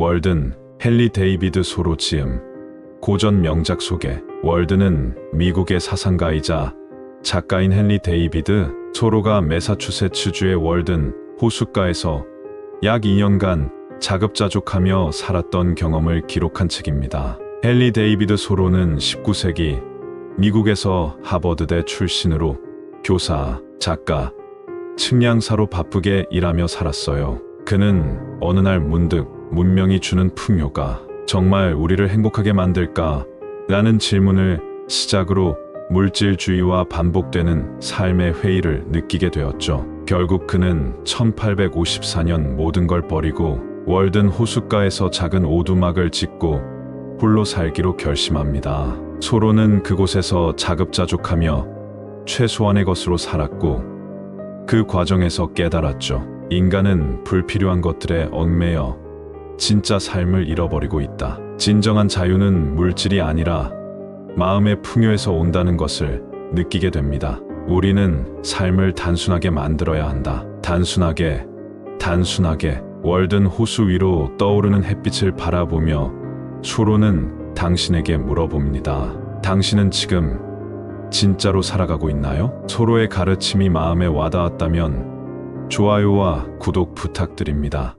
월든 헨리 데이비드 소로 지음 고전 명작 소개 월드는 미국의 사상가이자 작가인 헨리 데이비드 소로가 매사추세츠주의 월든 호숫가에서 약 2년간 자급자족하며 살았던 경험을 기록한 책입니다. 헨리 데이비드 소로는 19세기 미국에서 하버드대 출신으로 교사, 작가, 측량사로 바쁘게 일하며 살았어요. 그는 어느 날 문득 문명이 주는 풍요가 정말 우리를 행복하게 만들까? 라는 질문을 시작으로 물질주의와 반복되는 삶의 회의를 느끼게 되었죠. 결국 그는 1854년 모든 걸 버리고 월든 호숫가에서 작은 오두막을 짓고 홀로 살기로 결심합니다. 소로는 그곳에서 자급자족하며 최소한의 것으로 살았고 그 과정에서 깨달았죠. 인간은 불필요한 것들에 얽매여 진짜 삶을 잃어버리고 있다. 진정한 자유는 물질이 아니라 마음의 풍요에서 온다는 것을 느끼게 됩니다. 우리는 삶을 단순하게 만들어야 한다. 단순하게, 단순하게 월든 호수 위로 떠오르는 햇빛을 바라보며 수로는 당신에게 물어봅니다. 당신은 지금 진짜로 살아가고 있나요? 서로의 가르침이 마음에 와닿았다면 좋아요와 구독 부탁드립니다.